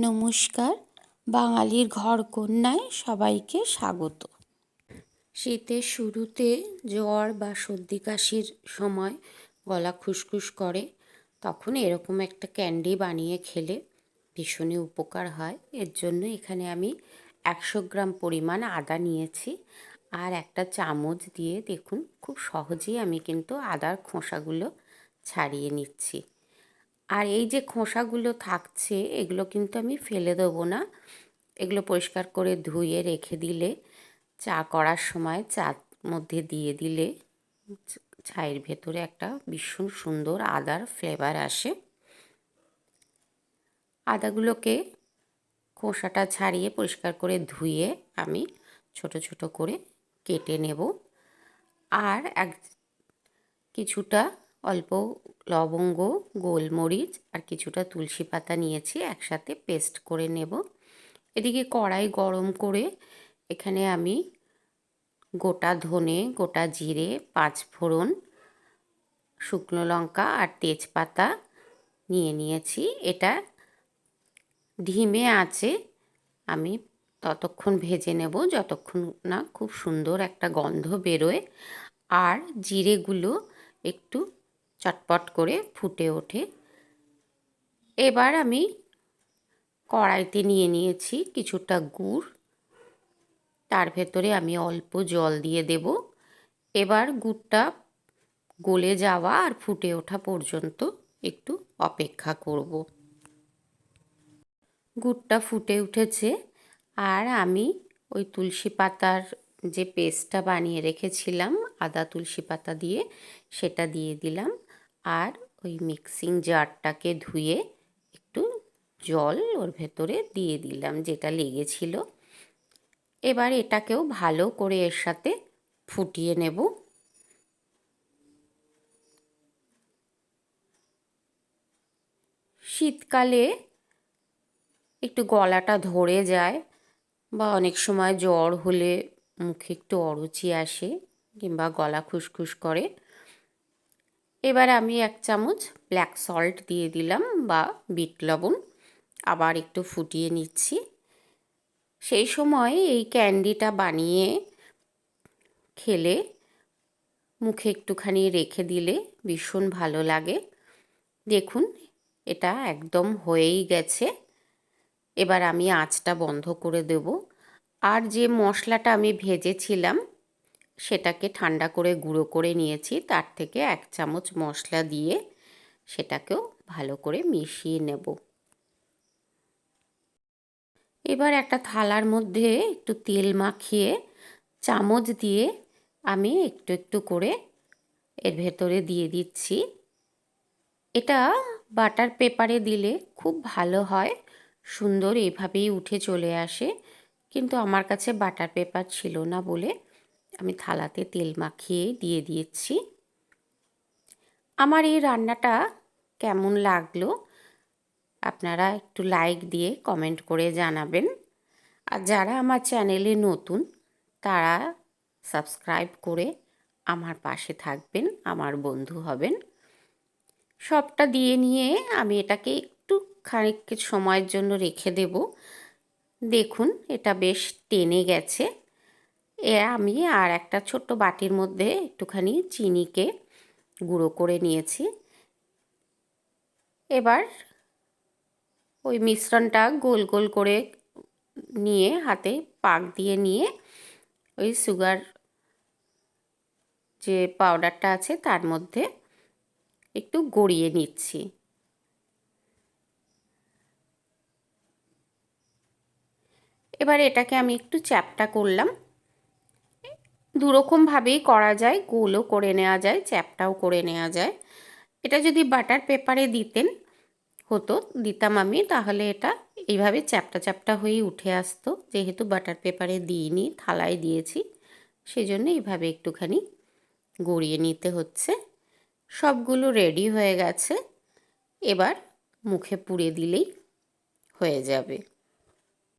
নমস্কার। বাঙালির ঘর কন্যায় সবাইকে স্বাগত। শীতের শুরুতে জ্বর বা সর্দি কাশির সময় গলা খুসখুস করে, তখন এরকম একটা ক্যান্ডি বানিয়ে খেলে ভীষণই উপকার হয়। এর জন্য এখানে আমি একশো গ্রাম পরিমাণ আদা নিয়েছি আর একটা চামচ দিয়ে দেখুন, খুব সহজেই আমি কিন্তু আদার খোসাগুলো ছাড়িয়ে নিচ্ছি। আর এই যে খোসাগুলো থাকছে, এগুলো কিন্তু আমি ফেলে দেবো না। এগুলো পরিষ্কার করে ধুয়ে রেখে দিলে, চা করার সময় চার মধ্যে দিয়ে দিলে চায়ের ভেতরে একটা ভীষণ সুন্দর আদার ফ্লেভার আসে। আদাগুলোকে খোসাটা ছাড়িয়ে পরিষ্কার করে ধুয়ে আমি ছোট ছোট করে কেটে নেব। আর এক কিছুটা অল্প লবঙ্গ, গোলমরিচ আর কিছুটা তুলসী পাতা নিয়েছি, একসাথে পেস্ট করে নেব। এদিকে কড়াই গরম করে এখানে আমি গোটা ধনে, গোটা জিরে, পাঁচ ফোড়ন, শুকনো লঙ্কা আর তেজপাতা নিয়ে নিয়েছি। এটা ধিমে আছে, আমি ততক্ষণ ভেজে নেব যতক্ষণ না খুব সুন্দর একটা গন্ধ বেরোয়। আর জিরেগুলো একটু চটপট করে ফুটে ওঠে। এবার আমি কড়াইতে নিয়ে নিয়েছি কিছুটা গুড়। তার ভেতরে আমি অল্প জল দিয়ে দেব। এবার গুড়টা গলে যাওয়া আর ফুটে ওঠা পর্যন্ত একটু অপেক্ষা করব। গুড়টা ফুটে উঠেছে আর আমি ওই তুলসী পাতার যে পেস্টটা বানিয়ে রেখেছিলাম, আদা তুলসী পাতা দিয়ে, সেটা দিয়ে দিলাম। আর ওই মিক্সিং জারটাকে ধুয়ে একটু জল ওর ভেতরে দিয়ে দিলাম, যেটা লেগেছিল। এবার এটাকেও ভালো করে এর সাথে ফুটিয়ে নেব। শীতকালে একটু গলাটা ধরে যায় বা অনেক সময় জ্বর হলে মুখে একটু অরুচি আসে কিংবা গলা খুসখুস করে। এবার আমি এক চামচ ব্ল্যাক সল্ট দিয়ে দিলাম বা বিট লবণ। আবার একটু ফুটিয়ে নিচ্ছি। সেই সময় এই ক্যান্ডিটা বানিয়ে খেলে মুখে একটুখানি রেখে দিলে ভীষণ ভালো লাগে। দেখুন, এটা একদম হয়েই গেছে। এবার আমি আঁচটা বন্ধ করে দেব। আর যে মশলাটা আমি ভেজেছিলাম সেটাকে ঠান্ডা করে গুঁড়ো করে নিয়েছি। তার থেকে এক চামচ মশলা দিয়ে সেটাকেও ভালো করে মিশিয়ে নেব। এবার একটা থালার মধ্যে একটু তেল মাখিয়ে চামচ দিয়ে আমি একটু একটু করে এর ভেতরে দিয়ে দিচ্ছি। এটা বাটার পেপারে দিলে খুব ভালো হয়, সুন্দর এভাবেই উঠে চলে আসে। কিন্তু আমার কাছে বাটার পেপার ছিল না বলে আমি থালাতে তেল মাখিয়ে দিয়ে দিয়েছি। আমার এই রান্নাটা কেমন লাগল? আপনারা একটু লাইক দিয়ে কমেন্ট করে জানাবেন। আর যারা আমার চ্যানেলে নতুন, তারা সাবস্ক্রাইব করে আমার পাশে থাকবেন, আমার বন্ধু হবেন। সবটা দিয়ে নিয়ে আমি এটাকে একটু খানিক সময়ের জন্য রেখে দেব। দেখুন, এটা বেশ টেনে গেছে। এ আমি আর একটা ছোট্ট বাটির মধ্যে একটুখানি চিনিকে গুঁড়ো করে নিয়েছি। এবার ওই মিশ্রণটা গোল গোল করে নিয়ে হাতে পাক দিয়ে নিয়ে ওই সুগার যে পাউডারটা আছে তার মধ্যে একটু গড়িয়ে নিচ্ছি। এবার এটাকে আমি একটু চ্যাপটা করলাম। দুরকমভাবেই করা যায়, গোলও করে নেওয়া যায়, চ্যাপটাও করে নেওয়া যায়। এটা যদি বাটার পেপারে দিতেন, হতো, দিতাম আমি, তাহলে এটা এইভাবে চ্যাপটা চ্যাপটা হয়েই উঠে আসতো। যেহেতু বাটার পেপারে দিইনি, থালায় দিয়েছি, সেজন্য এইভাবে একটুখানি গড়িয়ে নিতে হচ্ছে। সবগুলো রেডি হয়ে গেছে, এবার মুখে পুড়ে দিলেই হয়ে যাবে।